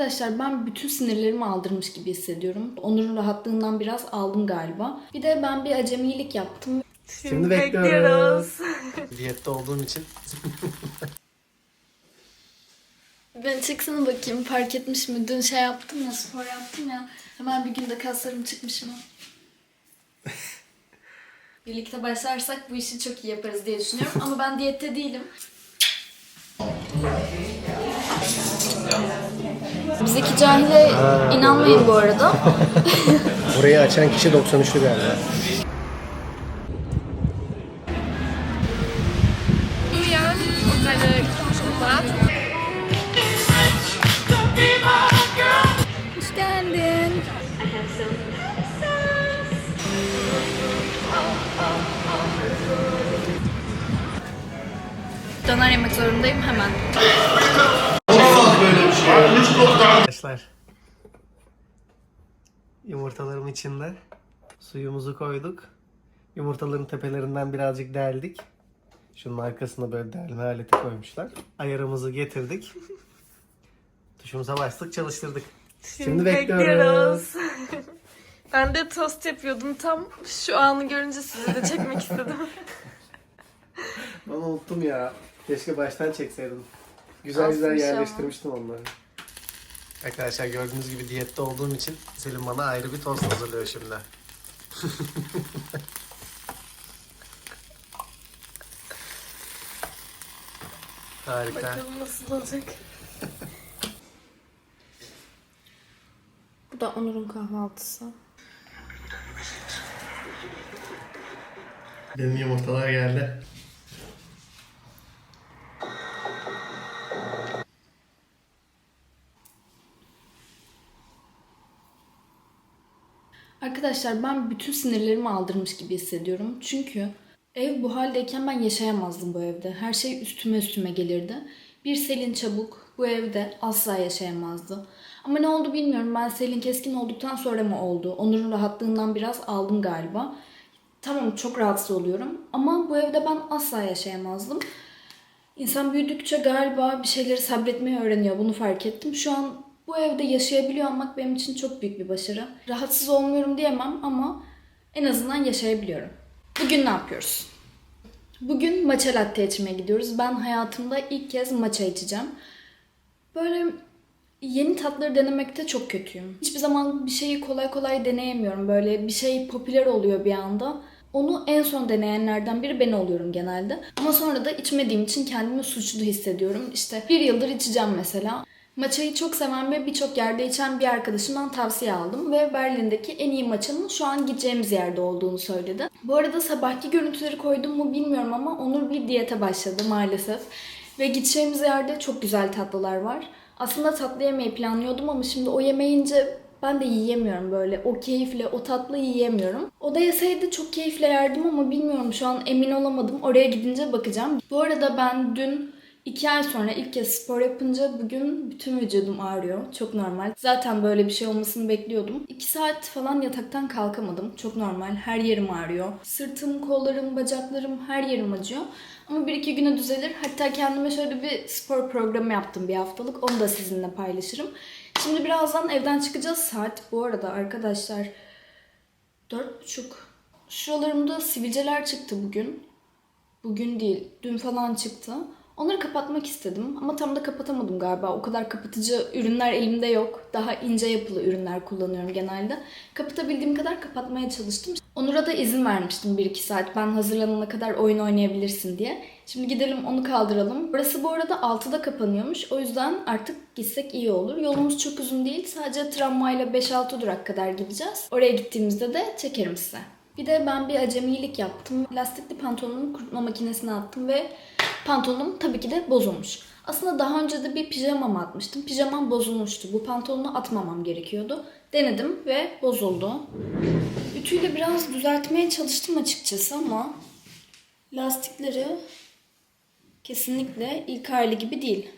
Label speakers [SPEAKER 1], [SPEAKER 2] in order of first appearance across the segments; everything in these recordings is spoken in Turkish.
[SPEAKER 1] Arkadaşlar ben bütün sinirlerimi aldırmış gibi hissediyorum. Onur'un rahatlığından biraz aldım galiba. Bir de ben bir acemilik yaptım.
[SPEAKER 2] Şimdi bekliyoruz. Diyette olduğum için.
[SPEAKER 1] Ben çıksana bakayım fark etmiş mi? Dün şey yaptım ya spor yaptım ya. Hemen bir günde kaslarım çıkmış mı? Birlikte başlarsak bu işi çok iyi yaparız diye düşünüyorum. Ama ben diyette değilim. Bizdeki cahile inanmayın bu arada.
[SPEAKER 2] Burayı açan kişi 93'lü galiba.
[SPEAKER 3] Julian und seine Schokolade.
[SPEAKER 1] Hoş geldin. Döner yemek zorundayım hemen.
[SPEAKER 2] Arkadaşlar. Yumurtalarım içinde. Suyumuzu koyduk. Yumurtaların tepelerinden birazcık deldik. Şunun arkasına böyle delme aleti koymuşlar. Ayarımızı getirdik. Tuşumuza bastık çalıştırdık. Şimdi, bekliyoruz.
[SPEAKER 3] ben de tost yapıyordum. Tam şu anı görünce size de çekmek istedim.
[SPEAKER 2] Ben unuttum ya. Keşke baştan çekseydim. Güzel
[SPEAKER 3] Az
[SPEAKER 2] güzel yerleştirmiştim onları. Arkadaşlar gördüğünüz gibi diyette olduğum için Selim bana ayrı bir tost hazırlıyor şimdi. Harika.
[SPEAKER 3] Bakalım nasıl olacak.
[SPEAKER 1] Bu da Onur'un kahvaltısı.
[SPEAKER 2] Benim yumurtalar geldi.
[SPEAKER 1] Arkadaşlar ben bütün sinirlerimi aldırmış gibi hissediyorum. Çünkü ev bu haldeyken ben yaşayamazdım bu evde. Her şey üstüme üstüme gelirdi. Bir Selin Çabuk bu evde asla yaşayamazdı. Ama ne oldu bilmiyorum. Ben Selin Keskin olduktan sonra mı oldu? Onur'un rahatlığından biraz aldım galiba. Tamam çok rahatsız oluyorum. Ama bu evde ben asla yaşayamazdım. İnsan büyüdükçe galiba bir şeyleri sabretmeyi öğreniyor. Bunu fark ettim. Şu an bu evde yaşayabiliyor olmak benim için çok büyük bir başarı. Rahatsız olmuyorum diyemem ama en azından yaşayabiliyorum. Bugün ne yapıyoruz? Bugün matcha latte içmeye gidiyoruz. Ben hayatımda ilk kez matcha içeceğim. Böyle yeni tatları denemekte çok kötüyüm. Hiçbir zaman bir şeyi kolay kolay deneyemiyorum. Böyle bir şey popüler oluyor bir anda. Onu en son deneyenlerden biri ben oluyorum genelde. Ama sonra da içmediğim için kendimi suçlu hissediyorum. İşte bir yıldır içeceğim mesela. Matcha'yı çok seven ve birçok yerde içen bir arkadaşımdan tavsiye aldım ve Berlin'deki en iyi matcha'nın şu an gideceğimiz yerde olduğunu söyledi. Bu arada sabahki görüntüleri koydum mu bilmiyorum ama Onur bir diyete başladı maalesef. Ve gideceğimiz yerde çok güzel tatlılar var. Aslında tatlı yemeyi planlıyordum ama şimdi o yemeyince ben de yiyemiyorum böyle. O keyifle, o tatlı yiyemiyorum. O da yeseydi çok keyifle yerdim ama bilmiyorum şu an emin olamadım. Oraya gidince bakacağım. Bu arada ben dün iki ay sonra ilk kez spor yapınca bugün bütün vücudum ağrıyor. Çok normal. Zaten böyle bir şey olmasını bekliyordum. İki saat falan yataktan kalkamadım. Çok normal. Her yerim ağrıyor. Sırtım, kollarım, bacaklarım her yerim acıyor. Ama bir iki güne düzelir. Hatta kendime şöyle bir spor programı yaptım bir haftalık. Onu da sizinle paylaşırım. Şimdi birazdan evden çıkacağız. Saat bu arada arkadaşlar dört buçuk. Şuralarımda sivilceler çıktı bugün. Bugün değil, dün falan çıktı. Onları kapatmak istedim ama tam da kapatamadım galiba. O kadar kapatıcı ürünler elimde yok. Daha ince yapılı ürünler kullanıyorum genelde. Kapatabildiğim kadar kapatmaya çalıştım. Onur'a da izin vermiştim 1-2 saat. Ben hazırlanana kadar oyun oynayabilirsin diye. Şimdi gidelim onu kaldıralım. Burası bu arada 6'da kapanıyormuş. O yüzden artık gitsek iyi olur. Yolumuz çok uzun değil. Sadece tramvayla 5-6 durak kadar gideceğiz. Oraya gittiğimizde de çekerim size. Bir de ben bir acemilik yaptım. Lastikli pantolonumu kurutma makinesine attım ve pantolonum tabii ki de bozulmuş. Aslında daha önce de bir pijamam atmıştım. Pijamam bozulmuştu. Bu pantolonu atmamam gerekiyordu. Denedim ve bozuldu. Ütüyle biraz düzeltmeye çalıştım açıkçası ama lastikleri kesinlikle ilk hali gibi değil.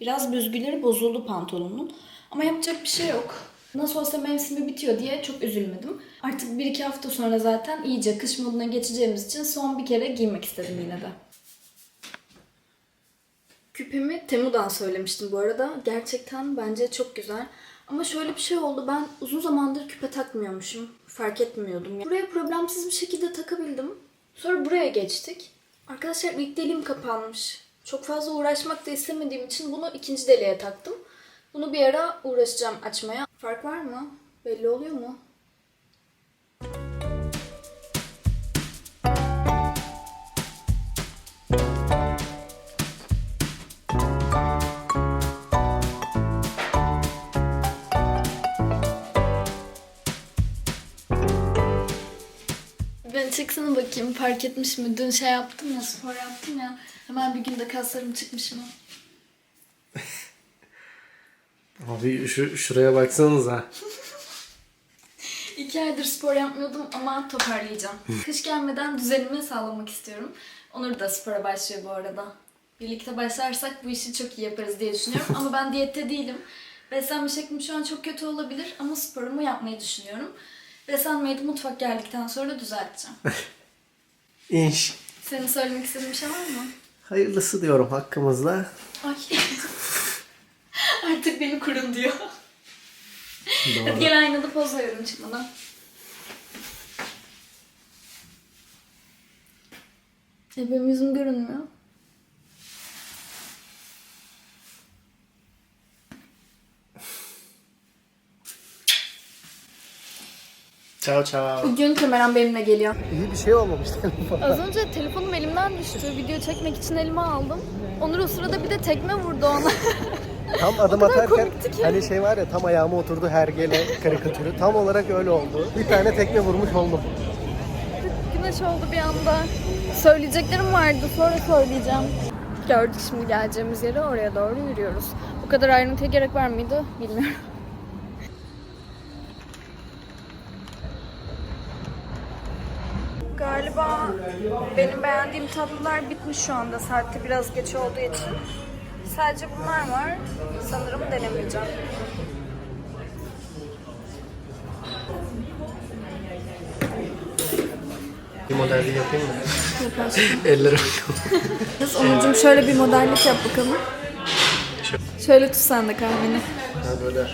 [SPEAKER 1] Biraz büzgüleri bozuldu pantolonun. Ama yapacak bir şey yok. Nasıl olsa mevsimi bitiyor diye çok üzülmedim. Artık bir iki hafta sonra zaten iyice kış moduna geçeceğimiz için son bir kere giymek istedim yine de. Küpemi Temu'dan söylemiştim bu arada. Gerçekten bence çok güzel. Ama şöyle bir şey oldu. Ben uzun zamandır küpe takmıyormuşum. Fark etmiyordum. Buraya problemsiz bir şekilde takabildim. Sonra buraya geçtik. Arkadaşlar ilk deliğim kapanmış. Çok fazla uğraşmak da istemediğim için bunu ikinci deliğe taktım. Bunu bir ara uğraşacağım açmaya. Fark var mı? Belli oluyor mu? Ben çıksana bakayım fark etmiş mi? Dün şey yaptım ya spor yaptım ya. Hemen bir günde kaslarım çıkmış mı?
[SPEAKER 2] Abi şu şuraya baksanıza.
[SPEAKER 1] İki aydır spor yapmıyordum ama toparlayacağım. Kış gelmeden düzenimi sağlamak istiyorum. Onur da spora başlıyor bu arada. Birlikte başlarsak bu işi çok iyi yaparız diye düşünüyorum. ama ben diyette değilim. Beslenme şeklim şu an çok kötü olabilir ama sporumu yapmayı düşünüyorum. Beslenmeyi de mutfak geldikten sonra düzelteceğim.
[SPEAKER 2] İnş.
[SPEAKER 1] Senin söylemek istediğin bir şey var mı?
[SPEAKER 2] Hayırlısı diyorum hakkımızda.
[SPEAKER 1] Ay. Artık beni kurun diyor. Hadi
[SPEAKER 2] Doğru.
[SPEAKER 1] gel aynada poz verelim çıkmadan. E benim yüzüm görünmüyor.
[SPEAKER 2] Ciao ciao.
[SPEAKER 1] Bugün kameram benimle geliyor.
[SPEAKER 2] İyi bir şey olmamış
[SPEAKER 1] Az önce telefonum elimden düştü. Video çekmek için elime aldım. Onur o sırada bir de tekme vurdu ona.
[SPEAKER 2] Tam adım atarken hani şey var ya tam ayağıma oturdu hergele karikatürü. Tam olarak öyle oldu. Bir tane tekme vurmuş oldum.
[SPEAKER 1] Güneş oldu bir anda. Söyleyeceklerim vardı sonra söyleyeceğim. Gördük şimdi geleceğimiz yere oraya doğru yürüyoruz. Bu kadar ayrıntıya gerek var mıydı bilmiyorum. Galiba benim beğendiğim tatlılar bitmiş şu anda. Saatte biraz geç olduğu için. Sadece bunlar var. Sanırım denemeyeceğim.
[SPEAKER 2] Bir modelliği yapayım mı?
[SPEAKER 1] Yaparsın.
[SPEAKER 2] Ellerim.
[SPEAKER 1] Onurcuğum şöyle bir modellik yap bakalım. Şöyle tut sen de kahveni.
[SPEAKER 2] Ha böyle.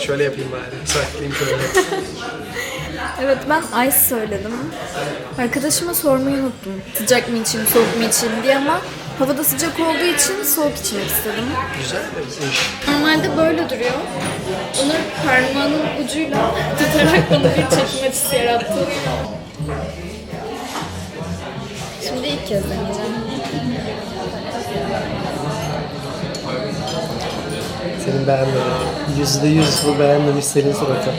[SPEAKER 2] Şöyle yapayım bari. Saklayayım şöyle.
[SPEAKER 1] Evet ben ice söyledim. Arkadaşıma sormayı unuttum. Sıcak mı içeyim, soğuk mu içeyim diye ama havada sıcak olduğu için soğuk içmek istedim.
[SPEAKER 2] Güzel.
[SPEAKER 1] Normalde böyle duruyor. Onur parmağının ucuyla tutarak bana bir çekim açısı yarattı. Şimdi ilk kez deneyeceğim.
[SPEAKER 2] Senin beğenmediğin. Yüzde yüz bu beğenmemiş senin suratı.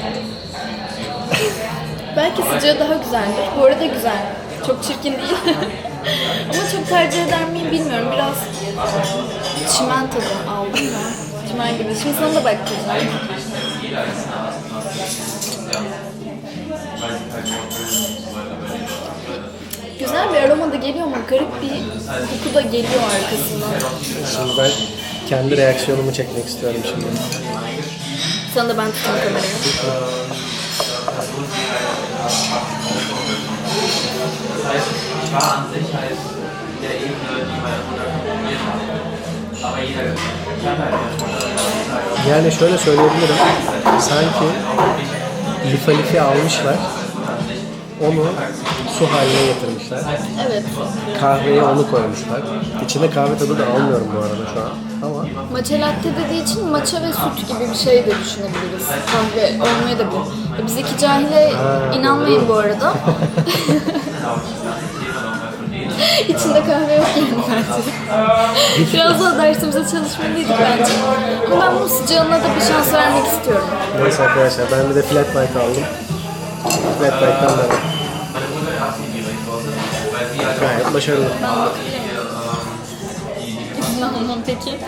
[SPEAKER 1] Belki sıcağı daha güzeldir. Bu arada güzel. Çok çirkin değil. Ama çok tercih eder miyim bilmiyorum. Biraz çimen tadı aldım da. Çimen gibi. Şimdi sana da bakacağım. Güzel bir aroma da geliyor ama garip bir koku da geliyor arkasından.
[SPEAKER 2] Şimdi ben kendi reaksiyonumu çekmek istiyorum şimdi.
[SPEAKER 1] Sana da ben tutayım kamerayı.
[SPEAKER 4] War an sich halt der Ebene, die man programmiert hat. Aber jeder kann halt
[SPEAKER 2] Yani şöyle söyleyebilirim. Sanki lifa lifi almışlar. Onu su haline getirmişler.
[SPEAKER 1] Evet.
[SPEAKER 2] Kahveye onu koymuşlar. İçinde kahve tadı da almıyorum bu arada şu an. Ama
[SPEAKER 1] Matcha latte dediği için matcha ve süt gibi bir şey de düşünebiliriz. Kahve olmaya da bilir. E, Biz iki cahile inanmayın bu arada. İçinde kahve yok yani bence. Biraz daha dersimize çalışmalıydık bence. Ama ben bunun sıcağına da bir şans vermek istiyorum.
[SPEAKER 2] neyse arkadaşlar ben bir de flat bike aldım. Flat bike'dan devam. Gayet başarılı.
[SPEAKER 1] Almam peki.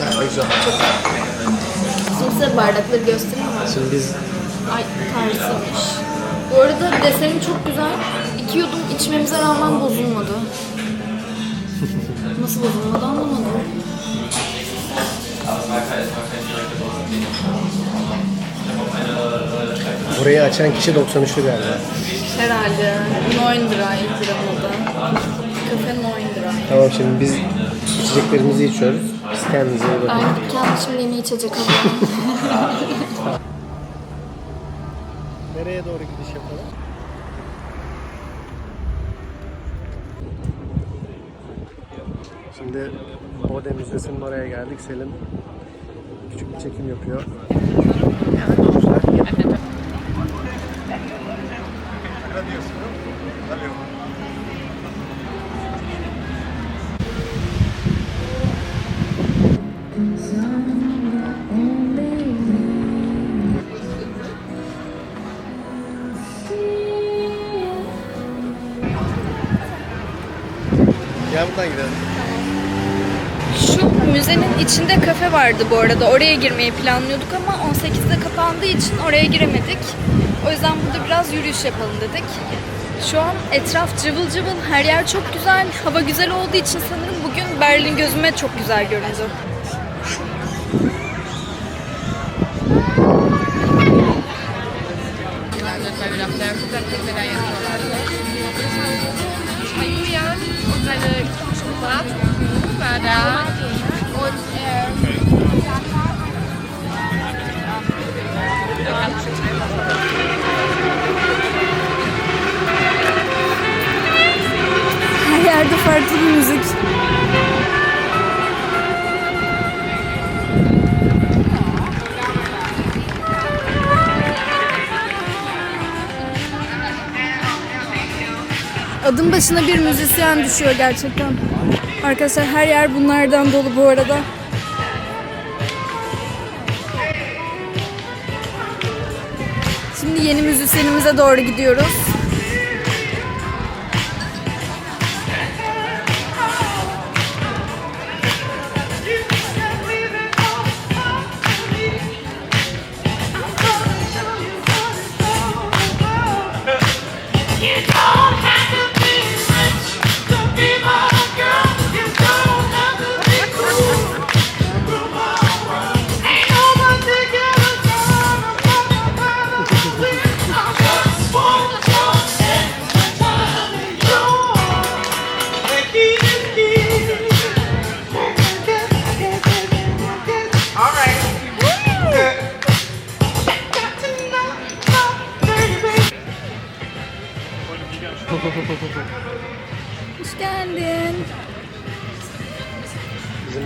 [SPEAKER 2] Gayet güzel.
[SPEAKER 1] Şimdi size bardakları göstereyim mi?
[SPEAKER 2] Şimdi biz
[SPEAKER 1] Ay tersiymiş. Bu arada deseni çok güzel. İki yudum içmemize rağmen bozulmadı. Nasıl bozulmadı anlamadım.
[SPEAKER 2] Burayı açan kişi 93'lü galiba.
[SPEAKER 1] Herhalde. Neundraй gramında. Kafe Neundray.
[SPEAKER 2] Tamam şimdi biz içeceklerimizi içiyoruz. Siz kendinize iyi.
[SPEAKER 1] Ben gidip kendim şimdi yeni içecek alıyorum.
[SPEAKER 2] Nereye doğru gidiş yapalım? Şimdi Bode Müzesi'nin oraya geldik. Selim küçük bir çekim yapıyor. Gel buradan gidelim.
[SPEAKER 1] Şu müzenin içinde kafe vardı bu arada. Oraya girmeyi planlıyorduk ama 18'de kapandığı için oraya giremedik. O yüzden burada biraz yürüyüş yapalım dedik. Şu an etraf cıvıl cıvıl, her yer çok güzel. Hava güzel olduğu için sanırım bugün Berlin gözüme çok güzel göründü. Adım başına bir müzisyen düşüyor gerçekten. Arkadaşlar her yer bunlardan dolu bu arada. Şimdi yeni müzisyenimize doğru gidiyoruz. Hoş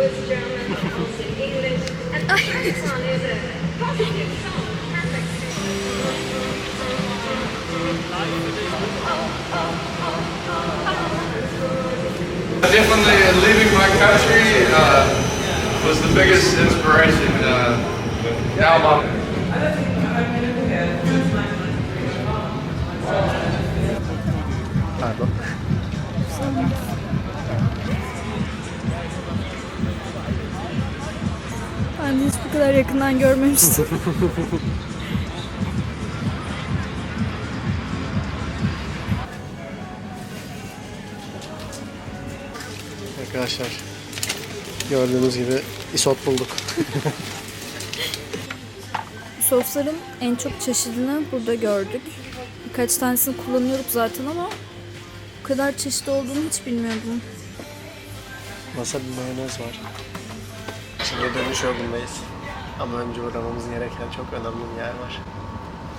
[SPEAKER 5] Swiss German also English. And is a positive song.
[SPEAKER 6] Definitely leaving my country uh, was the biggest inspiration. Uh,
[SPEAKER 1] bu kadar yakından görmemiştim.
[SPEAKER 2] Arkadaşlar gördüğünüz gibi isot bulduk.
[SPEAKER 1] Sosların en çok çeşidini burada gördük. Birkaç tanesini kullanıyorduk zaten ama bu kadar çeşit olduğunu hiç bilmiyordum.
[SPEAKER 2] Wasabi mayonez var. Şimdi dönüş yolundayız. Ama önce uğramamız gereken çok önemli bir yer var.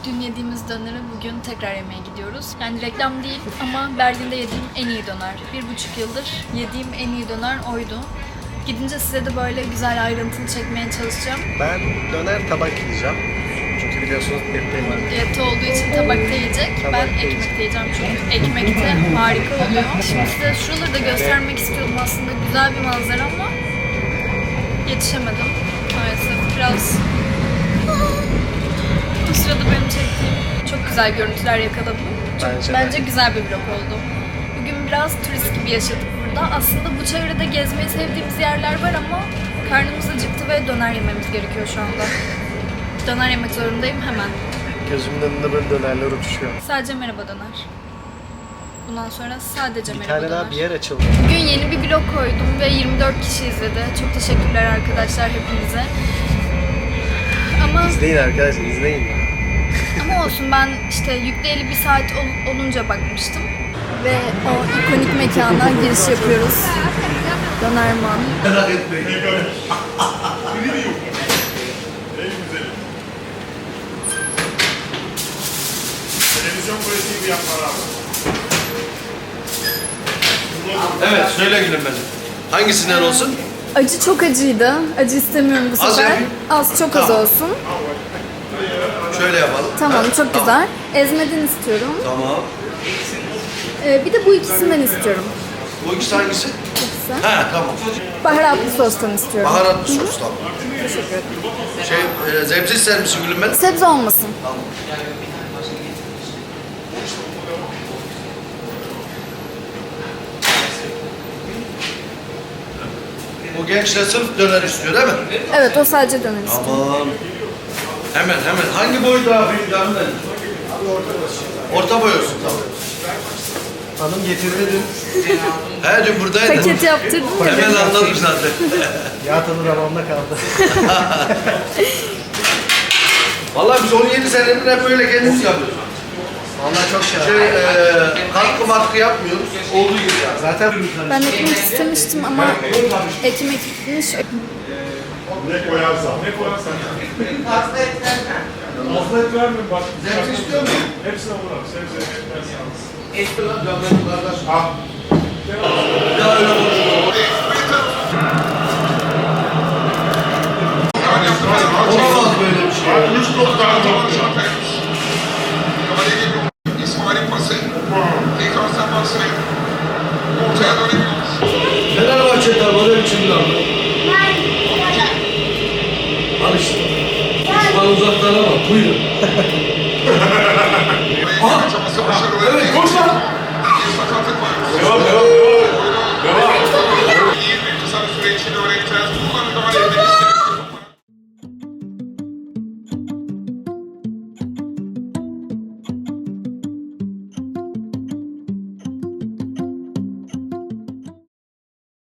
[SPEAKER 1] Dün yediğimiz döneri bugün tekrar yemeye gidiyoruz. Yani reklam değil ama Berlin'de yediğim en iyi döner. Bir buçuk yıldır yediğim en iyi döner oydu. Gidince size de böyle güzel ayrıntılı çekmeye çalışacağım.
[SPEAKER 2] Ben döner tabak yiyeceğim. Çünkü biliyorsunuz diyetteyim ben.
[SPEAKER 1] Diyette olduğu için tabakta yiyecek. Ben ekmekte yiyeceğim çünkü ekmekte harika oluyor. Şimdi size şuraları da göstermek istiyordum aslında. Güzel bir manzara ama yetişemedim. Biraz bu sırada benim çektiğim Çok güzel görüntüler yakaladım. Çok,
[SPEAKER 2] Bence
[SPEAKER 1] bence, güzel bir vlog oldu. Bugün biraz turist gibi yaşadık burada. Aslında bu çevrede gezmeyi sevdiğimiz yerler var ama karnımız acıktı ve döner yememiz gerekiyor şu anda. Döner yemek zorundayım hemen.
[SPEAKER 2] Gözümün önünde böyle dönerler uçuşuyor.
[SPEAKER 1] Sadece merhaba döner. Bundan sonra sadece
[SPEAKER 2] Bir
[SPEAKER 1] merhaba
[SPEAKER 2] tane
[SPEAKER 1] döner.
[SPEAKER 2] daha bir yer açıldı.
[SPEAKER 1] Bugün yeni bir vlog koydum ve 24 kişi izledi. Çok teşekkürler arkadaşlar hepinize.
[SPEAKER 2] İzleyin arkadaşlar izleyin.
[SPEAKER 1] ama olsun ben işte yükleyeli bir saat ol- olunca bakmıştım. Ve o ikonik mekana giriş yapıyoruz. Dönerman.
[SPEAKER 7] Televizyon polisi gibi yapmalar abi.
[SPEAKER 8] Evet söyle gülüm benim. Hangisinden olsun?
[SPEAKER 1] Acı çok acıydı. Acı istemiyorum bu
[SPEAKER 8] Az
[SPEAKER 1] sefer.
[SPEAKER 8] yapayım.
[SPEAKER 1] Az çok az
[SPEAKER 8] Tamam.
[SPEAKER 1] olsun.
[SPEAKER 8] Şöyle yapalım.
[SPEAKER 1] Tamam
[SPEAKER 8] Ha,
[SPEAKER 1] çok güzel. Ezmeden istiyorum.
[SPEAKER 8] Tamam.
[SPEAKER 1] Ee, bir de bu ikisinden istiyorum.
[SPEAKER 8] Bu ikisi hangisi?
[SPEAKER 1] İkisi.
[SPEAKER 8] Ha tamam.
[SPEAKER 1] Baharatlı sostan istiyorum.
[SPEAKER 8] Baharatlı sos tamam. Şey, e, zebze ister misin gülüm benim?
[SPEAKER 1] Sebze olmasın.
[SPEAKER 8] Bu genç de sırf döner istiyor değil mi?
[SPEAKER 1] Evet o sadece döner istiyorum.
[SPEAKER 8] Tamam. Hemen hemen. Hangi boyda abi? Canım benim. Orta boy olsun tamam.
[SPEAKER 2] Hanım getirdi dün.
[SPEAKER 8] He dün buradaydı.
[SPEAKER 1] Paket yaptırdım ya.
[SPEAKER 8] Hemen anladım zaten.
[SPEAKER 2] Yağ tadı damağımda kaldı.
[SPEAKER 8] Vallahi biz 17 senedir hep böyle kendimiz yapıyoruz.
[SPEAKER 2] Vallahi çok şey.
[SPEAKER 8] Şey, e, katkı matkı yapmıyoruz. Olduğu gibi yani.
[SPEAKER 2] Zaten
[SPEAKER 1] Ben ekmek istemiştim ama ekmek bitmiş.
[SPEAKER 7] Ne koyarsan. Ne koyarsan. Fazla et verme. Fazla et verme bak.
[SPEAKER 8] Zebze istiyor musun?
[SPEAKER 7] Hepsine vur abi. Sebze etmez yalnız.
[SPEAKER 8] Eski lan canım kardeş.
[SPEAKER 7] Al.
[SPEAKER 8] Ya öyle konuşuyor. Olamaz böyle bir şey.
[SPEAKER 7] Üç top daha top.
[SPEAKER 8] Fenerbahçe öyle bir şey lan. Al işte. Düşman uzaktan ama buyurun. Aha! Evet koş lan.
[SPEAKER 7] Devam devam.